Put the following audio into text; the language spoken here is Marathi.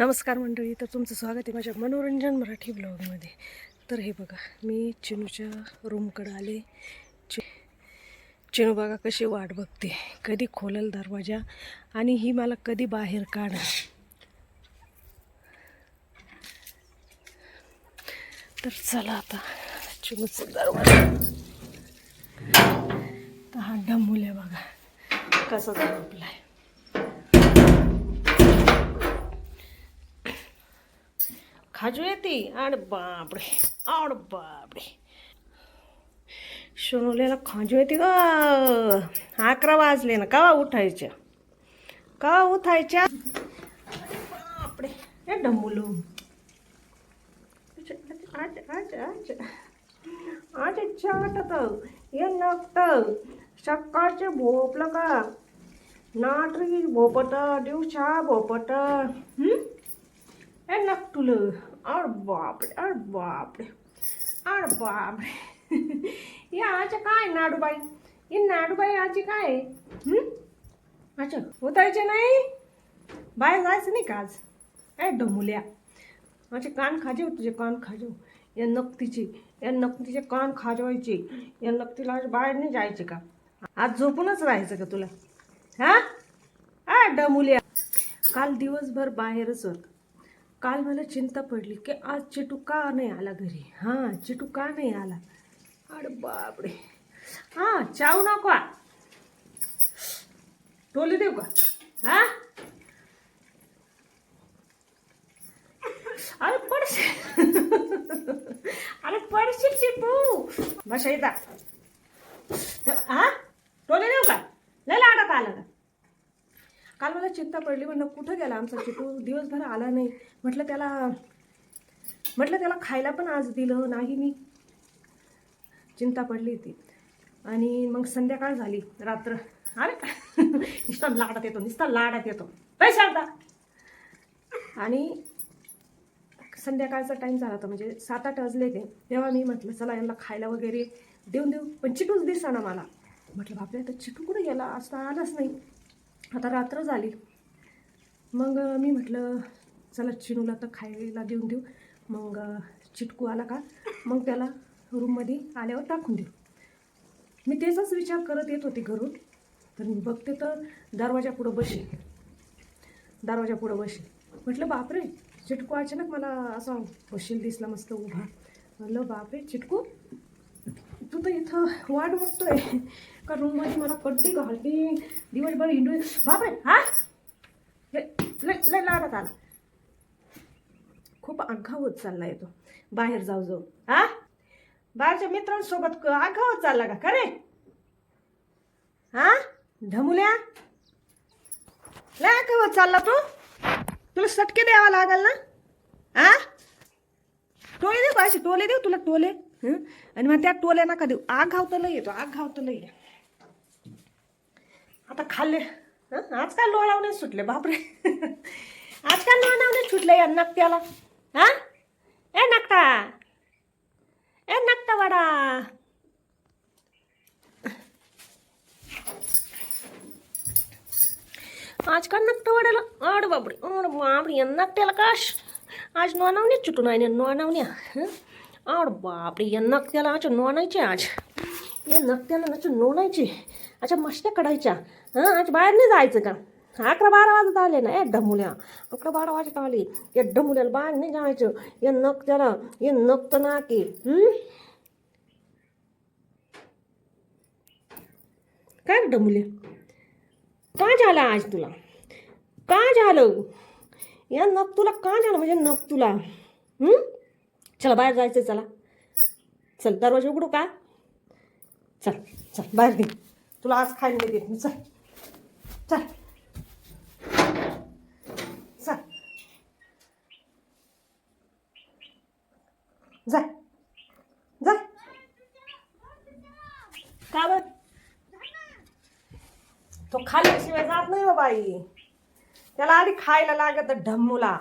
नमस्कार मंडळी तर तुमचं स्वागत आहे माझ्या मनोरंजन मराठी ब्लॉगमध्ये. तर हे बघा मी चिनूच्या रूमकडं आले. चि चिनू बघा कशी वाट बघते. कधी खोलल दरवाजा आणि ही मला कधी बाहेर काढा तर चला आता चिनूचा दरवाजा. तर हा डमूल आहे बघा कसा आपला खाजू येते आड बापडे आड बापडे सोनवलेला खाजू येते ग. अकरा वाजले ना कवा उठायच्या कवा उठायच्या? बापडे हे डंबुलू आज आज आज आज चाटत हे नकत सकाळचे भोपलं का? नाटरी भोपट दिवसा भोपट. हे? ए नकटुल अर बापरे अर बापरे अर बापरे. हे आज काय नाडूबाई? हे नाडूबाई आज काय अच्छा उतरायचे नाही? बाहेर जायचं नाही का आज? ए डमुल्या माझे कान खाजे तुझे कान खाजो या नक्तीचे या नक्तीचे कान खाजवायचे. या नक्तीला आज बाहेर नाही जायचे का? आज झोपूनच राहायचं का तुला? हा? आ डमुल्या काल दिवसभर बाहेरच होत. काल मला चिंता पडली की आज चिटू का नाही आला घरी. हां चिटू का नाही आला. अरे बापरे. हां चाव नको टोले देऊ का? हा? अरे पडशील अरे पडशील चिटू. बसा येतात हा? टोले देऊ का? लय लाडात आला का? काल मला चिंता पडली म्हणलं कुठं गेला आमचा चिटू? दिवसभर आला नाही. म्हटलं त्याला म्हटलं त्याला खायला पण आज दिलं नाही मी. चिंता पडली ती आणि मग संध्याकाळ झाली रात्र. अरे नुसता लाडात येतो नुसता लाडात येतो. पैसा आता आणि संध्याकाळचा टाईम झाला होता म्हणजे सात आठ वाजले ते तेव्हा मी म्हटलं चला यांना खायला वगैरे देऊन देऊ. पण चिटूच दिसा ना मला. म्हटलं बापरे आता चिटू कुठे गेला? असता आलाच नाही. आता रात्र झाली मग मी म्हटलं चला चिनूला तर खायला देऊन देऊ. मग चिटकू आला का? मग त्याला रूममध्ये आल्यावर टाकून देऊ. मी त्याचाच विचार करत येत होते घरून. तर मी बघते तर दरवाजा पुढं बसेल. दरवाजा पुढं बसेल. म्हटलं बापरे! चिटकू अचानक मला असा बसेल दिसला मस्त उभा. म्हटलं बापरे! चिटकू तू तर इथं वाट बघतोय. का रूममध्ये मला कधी घालते दिवसभर हिंडू बापरे हा? लय लाडत आला. खूप आघा होत चालला तो. बाहेर जाऊ जाऊ. हा? बाहेरच्या मित्रांसोबत आघा होत चालला का? खरे? हा? ढमुल्या लय आघा होत चालला तू. तुला सटके द्यावा लागल ना? हा? टोले देऊ पाहिजे टोले देऊ? तुला टोले? आणि मग त्या टोल्या नका देऊ. आग घावतं लई येतो आग घावतं लई आता खाल्ले हं? आज काय लोळावणे सुटले बापरे. आज काय लोळावणे सुटले या नकट्याला? हा? ए नकटा. ए नकटा वाडा. आज का नकटा वाड्याला? आड बापरे आड बापरे. या नकट्याला काश. आज नोनावणे चुटून आहे नोनावण्या हं? आड बापरे या नक्त्याला अच्छा नोनायचे आज या नक्त्याला अच्छा नोनायचे अच्छा मस्त्या काढायच्या हां आज बाहेर नाही जायचं का अकरा बारा वाजत आले ना या डमुल्या अकरा बारा वाजत आले या डमुल्याला बाहेर नाही जायचं या नक्त्याला या नक्त नाके की काय डमुल्या का झालं आज तुला का झालं या नक तुला का झालं म्हणजे नक तुला चला बाहेर जायचं चला. चल दरवाजा उघडू का? चल चल बाहेर दे तुला आज खायला नाही देत मी. चल चल. चल. जा. जा. का बर? तो खाल्ल्याशिवाय जात नाही हो बाई. त्याला आधी खायला लागत ढम्मूला.